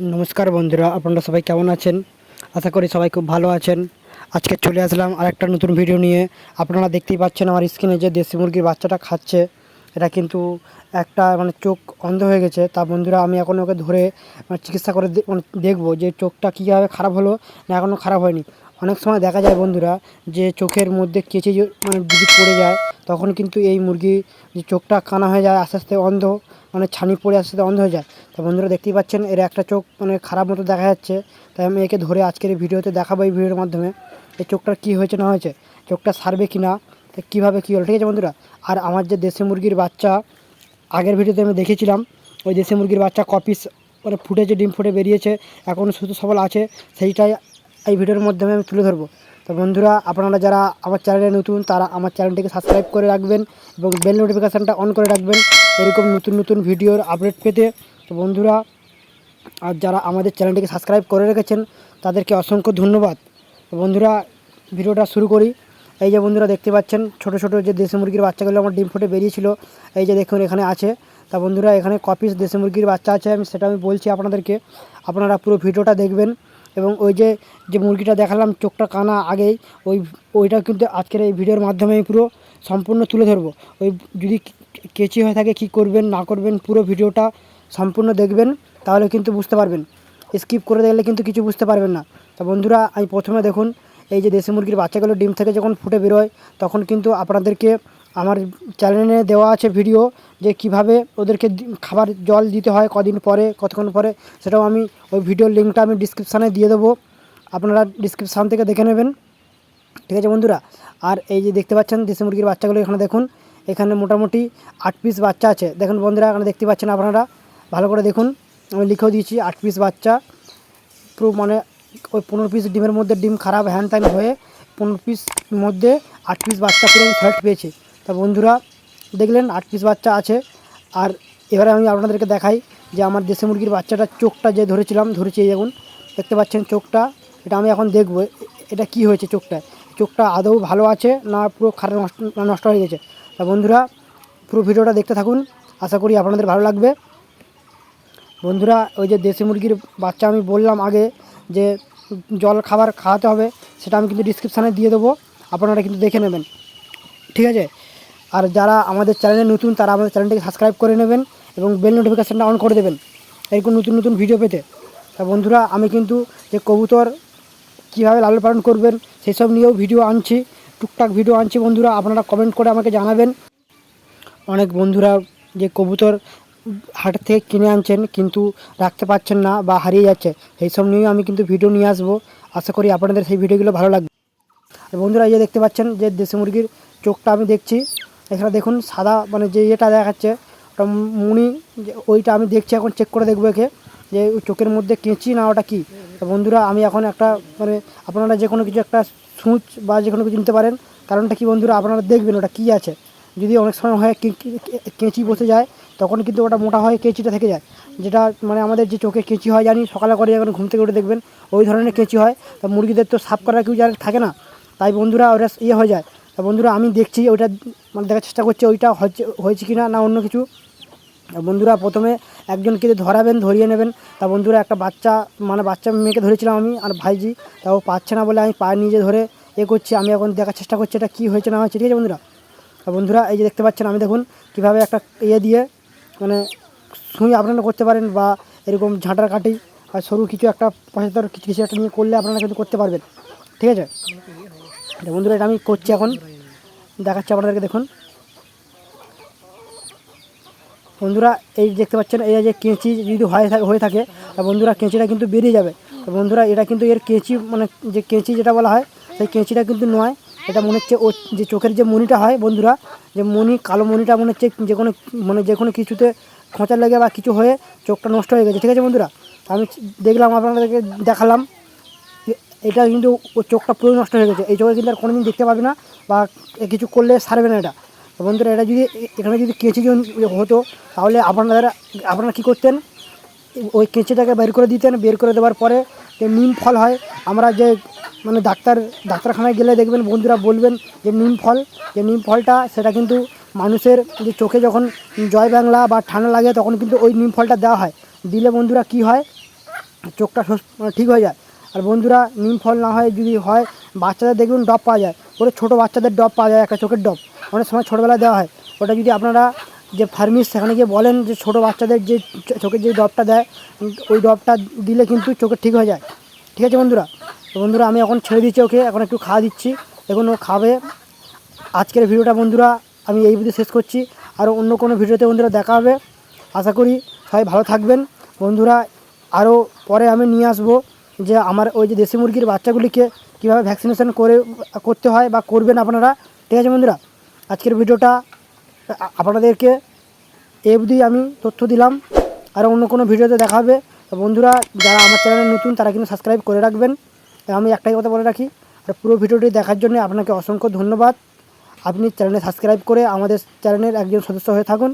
নমস্কার বন্ধুরা, আপনারা সবাই কেমন আছেন? আশা করি সবাই খুব ভালো আছেন। আজকে চলে আসলাম আরেকটা নতুন ভিডিও নিয়ে। আপনারা দেখতেই পাচ্ছেন আমার স্ক্রিনে যে দেশি মুরগির বাচ্চাটা খাচ্ছে, এটা কিন্তু একটা মানে চোখ অন্ধ হয়ে গেছে। তা বন্ধুরা, আমি এখন ওকে ধরে মানে চিকিৎসা করে মানে দেখব যে চোখটা কীভাবে খারাপ হলো না এখনও খারাপ হয়নি। অনেক সময় দেখা যায় বন্ধুরা, যে চোখের মধ্যে কেঁচে মানে যদি পড়ে যায়, তখন কিন্তু এই মুরগি যে চোখটা কানা হয়ে যায়, আস্তে আস্তে অন্ধ। মানে ছানি পড়ে আসতে অন্ধ হয়ে যায়। তো বন্ধুরা দেখতেই পাচ্ছেন, এর একটা চোখ মানে খারাপ মতো দেখা যাচ্ছে। তাই আমি একে ধরে আজকের এই ভিডিওতে দেখাবো এই ভিডিওর মাধ্যমে এই চোখটার কী হয়েছে, না হয়েছে, চোখটা সারবে কি না তো কীভাবে কী হলো, ঠিক আছে বন্ধুরা? আর আমার যে দেশি মুরগির বাচ্চা, আগের ভিডিওতে আমি দেখেছিলাম, ওই দেশি মুরগির বাচ্চা কপিস মানে ফুটেছে, ডিম ফুটে বেরিয়েছে, এখন সুস্থ সবল আছে, সেইটাই এই ভিডিওর মাধ্যমে আমি তুলে ধরবো। তো বন্ধুরা, আপনারা যারা আমার চ্যানেলে নতুন, তারা আমার চ্যানেলটিকে সাবস্ক্রাইব করে রাখবেন এবং বেল নোটিফিকেশানটা অন করে রাখবেন। এরকম নতুন নতুন ভিডিওর আপডেট পেতে, তো বন্ধুরা, আর যারা আমাদের চ্যানেলটিকে সাবস্ক্রাইব করে রেখেছেন, তাদেরকে অসংখ্য ধন্যবাদ। বন্ধুরা, ভিডিওটা শুরু করি। এই যে বন্ধুরা দেখতে পাচ্ছেন, ছোট ছোট যে দেশি মুরগির বাচ্চাগুলো আমার ডিম ফুটে বেরিয়েছিল, এই যে দেখুন এখানে আছে। তা বন্ধুরা, এখানে কপিস দেশি মুরগির বাচ্চা আছে, আমি সেটা আমি বলছি আপনাদেরকে। আপনারা পুরো ভিডিওটা দেখবেন এবং ওই যে যে মুরগিটা দেখালাম, চোখটা কানা আগেই, ওই, ওইটা কিন্তু আজকের এই ভিডিওর মাধ্যমে আমি পুরো সম্পূর্ণ তুলে ধরবো। ওই যদি কেচি হয়ে থাকে, কি করবেন, না করবেন, পুরো ভিডিওটা সম্পূর্ণ দেখবেন, তাহলে কিন্তু বুঝতে পারবেন। স্কিপ করে দেখলে কিন্তু কিছু বুঝতে পারবেন না। তা বন্ধুরা, আমি প্রথমে দেখুন, এই যে দেশি মুরগির বাচ্চাগুলো ডিম থেকে যখন ফুটে বেরোয়, তখন কিন্তু আপনাদেরকে আমার চ্যানেলে দেওয়া আছে ভিডিও যে কীভাবে ওদেরকে খাবার জল দিতে হয়, কদিন পরে, কতক্ষণ পরে, সেটাও আমি ওই ভিডিওর লিঙ্কটা আমি ডিসক্রিপশানে দিয়ে দেবো। আপনারা ডিসক্রিপশান থেকে দেখে নেবেন। ঠিক আছে বন্ধুরা? আর এই যে দেখতে পাচ্ছেন, দেশি মুরগির বাচ্চাগুলো এখানে দেখুন এখানে মোটামুটি আট পিস বাচ্চা আছে। দেখুন বন্ধুরা, এখানে দেখতে পাচ্ছেন আপনারা। ভালো করে দেখুন, আমি লিখেও দিয়েছি, আট পিস বাচ্চা। পুরো মানে ওই পনেরো পিস ডিমের মধ্যে ডিম খারাপ হ্যান ত্যান হয়ে পনেরো পিস মধ্যে আট পিস বাচ্চা পুরো ফ্ল্যাট পেয়েছে। তা বন্ধুরা, দেখলেন, আট পিস বাচ্চা আছে। আর এবারে আমি আপনাদেরকে দেখাই যে আমার দেশি মুরগির বাচ্চাটা চোখটা যে ধরেছিলাম, ধরেছি এই দেখুন, দেখতে পাচ্ছেন চোখটা। এটা আমি এখন দেখব এটা কি হয়েছে চোখটা চোখটা আদৌ ভালো আছে না পুরো খারাপ নষ্ট নষ্ট হয়ে গেছে? তা বন্ধুরা, পুরো ভিডিওটা দেখতে থাকুন। আশা করি আপনাদের ভালো লাগবে। বন্ধুরা, ওই যে দেশি মুরগির বাচ্চা আমি বললাম আগে যে, জল খাবার খাওয়াতে হবে, সেটা আমি কিন্তু ডিসক্রিপশানে দিয়ে দেবো। আপনারা কিন্তু দেখে নেবেন। ঠিক আছে? আর যারা আমাদের চ্যানেলে নতুন, তারা আমাদের চ্যানেলটিকে সাবস্ক্রাইব করে নেবেন এবং বেল নোটিফিকেশানটা অন করে দেবেন। এরকম নতুন নতুন ভিডিও পেতে। তা বন্ধুরা, আমি কিন্তু যে কবুতর কীভাবে লালন পালন করবেন, সেই সব নিয়েও ভিডিও আনছি। টুকটাক ভিডিও আনছি বন্ধুরা, আপনারা কমেন্ট করে আমাকে জানাবেন। অনেক বন্ধুরা যে কবুতর হাট থেকে কিনে আনছেন, কিন্তু রাখতে পারছেন না বা হারিয়ে যাচ্ছে সেই সব নিয়েও আমি কিন্তু ভিডিও নিয়ে আসব। আশা করি আপনাদের সেই ভিডিওগুলো ভালো লাগবে। আর বন্ধুরা, এই যে দেখতে পাচ্ছেন যে দেশি মুরগির চোখটা আমি দেখছি এছাড়া দেখুন সাদা মানে যে ইয়েটা দেখাচ্ছে, ওটা মুনি ওইটা আমি দেখছি, এখন চেক করে দেখব একে, যে ওই চোখের মধ্যে কেঁচি না, ওটা কি? বন্ধুরা, আমি এখন একটা মানে আপনারা যে কোনো কিছু একটা সূচ বা যে কোনো কিছু নিতে পারেন। কারণটা কি বন্ধুরা, আপনারা দেখবেন ওটা কি আছে। যদি অনেক সময় হয় কেঁচি বসে যায়, তখন কিন্তু ওটা মোটা হয় কেঁচিটা থেকে যায়। যেটা মানে আমাদের যে চোখে কেঁচি হয়, জানি সকালে করে যখন ঘুম থেকে উঠে দেখবেন ওই ধরনের কেঁচি হয়। তা মুরগিদের তো সাফ করার কেউ যারা থাকে না। তাই বন্ধুরা ওটা ইয়ে হয়ে যায়। তা বন্ধুরা আমি দেখছি ওইটা মানে দেখার চেষ্টা করছি, ওইটা হচ্ছে, হয়েছে কি না না অন্য কিছু। বন্ধুরা প্রথমে একজনকে ধরাবেন, ধরিয়ে নেবেন, তা বন্ধুরা একটা বাচ্চা মানে বাচ্চা মেয়েকে ধরেছিলাম আমি আর ভাইজি, তা ও পাচ্ছে না বলে আমি পা নিজে ধরে এ করছি, আমি এখন দেখার চেষ্টা করছি এটা কী হয়েছে না হয়েছে, ঠিক আছে বন্ধুরা? তা বন্ধুরা এই যে দেখতে পাচ্ছেন আমি দেখুন কীভাবে একটা ইয়ে দিয়ে মানে সুই আপনারা করতে পারেন বা এরকম ঝাঁটার কাটি বা সরু কিছু একটা পঁচাত্তর কিছু কিছু একটা নিয়ে করলে আপনারা কিন্তু করতে পারবেন, ঠিক আছে? বন্ধুরা এটা আমি করছি এখন, দেখাচ্ছি আপনাদেরকে দেখুন। বন্ধুরা, এই দেখতে পাচ্ছেন, এই যে কেঁচি যদি হয়ে থাকে হয়ে থাকে বন্ধুরা কেঁচিটা কিন্তু বেরিয়ে যাবে। বন্ধুরা, এটা কিন্তু এর কেঁচি মানে যে কেঁচি যেটা বলা হয়, সেই কেঁচিটা কিন্তু নয়। এটা মনে হচ্ছে ও, যে চোখের যে মনিটা হয় বন্ধুরা, যে মনি কালো মনিটা মনে হচ্ছে যে কোনো মানে যে কোনো কিছুতে খোঁচার লেগে বা কিছু হয়ে চোখটা নষ্ট হয়ে গেছে। ঠিক আছে বন্ধুরা? আমি দেখলাম, আপনাদেরকে দেখালাম এটা কিন্তু চোখটা পুরো নষ্ট হয়ে গেছে। এই চোখে কিন্তু আর কোনোদিন দেখতে পাবে না বা কিছু করলে সারবে না এটা। বন্ধুরা, এটা যদি এখানে যদি কেঁচি যদি হতো, তাহলে আপনারা আপনারা কী করতেন? ওই কেঁচিটাকে বের করে দিতেন, বের করে দেওয়ার পরে যে নিম ফল হয়, আমরা যে মানে ডাক্তার ডাক্তারখানায় গেলে দেখবেন বন্ধুরা বলবেন যে নিম ফল, যে নিম ফলটা সেটা কিন্তু মানুষের যে চোখে যখন জয় বাংলা বা ঠান্ডা লাগে, তখন কিন্তু ওই নিম ফলটা দেওয়া হয়। দিলে বন্ধুরা কি হয়? চোখটা মানে ঠিক হয়ে যায়। আর বন্ধুরা, নিম ফল না হয় যদি হয়, বাচ্চাদের দেখবেন ডব পাওয়া যায়। ওটা ছোটো বাচ্চাদের ডব পাওয়া যায়, একটা চোখের ডব। অনেক সময় ছোটোবেলায় দেওয়া হয়। ওটা যদি আপনারা যে ফার্মিস সেখানে গিয়ে বলেন যে ছোটো বাচ্চাদের যে চোখের যে ডবটা দেয়, ওই ডবটা দিলে কিন্তু চোখের ঠিক হয়ে যায়। ঠিক আছে বন্ধুরা? তো বন্ধুরা, আমি এখন ছেড়ে দিচ্ছি ওকে। এখন একটু খাওয়া দিচ্ছি। এখন ও খাবে। আজকের ভিডিওটা বন্ধুরা, আমি এই ভিডিও শেষ করছি। আর অন্য কোনো ভিডিওতে বন্ধুরা দেখা হবে। আশা করি সবাই ভালো থাকবেন। বন্ধুরা, আরও পরে আমি নিয়ে আসব যে আমার ওই যে দেশি মুরগির বাচ্চাগুলিকে কীভাবে ভ্যাকসিনেশন করে, করতে হয় বা করবেন আপনারা। ঠিক আছে বন্ধুরা? আজকের ভিডিওটা আপনাদেরকে এ অবধি আমি তথ্য দিলাম। আর অন্য কোনো ভিডিওতে দেখাবে বন্ধুরা, যারা আমার চ্যানেলে নতুন, তারা কিন্তু সাবস্ক্রাইব করে রাখবেন। আমি একটাই কথা বলে রাখি, আর পুরো ভিডিওটি দেখার জন্য আপনাকে অসংখ্য ধন্যবাদ। আপনি চ্যানেলে সাবস্ক্রাইব করে আমাদের চ্যানেলের একজন সদস্য হয়ে থাকুন।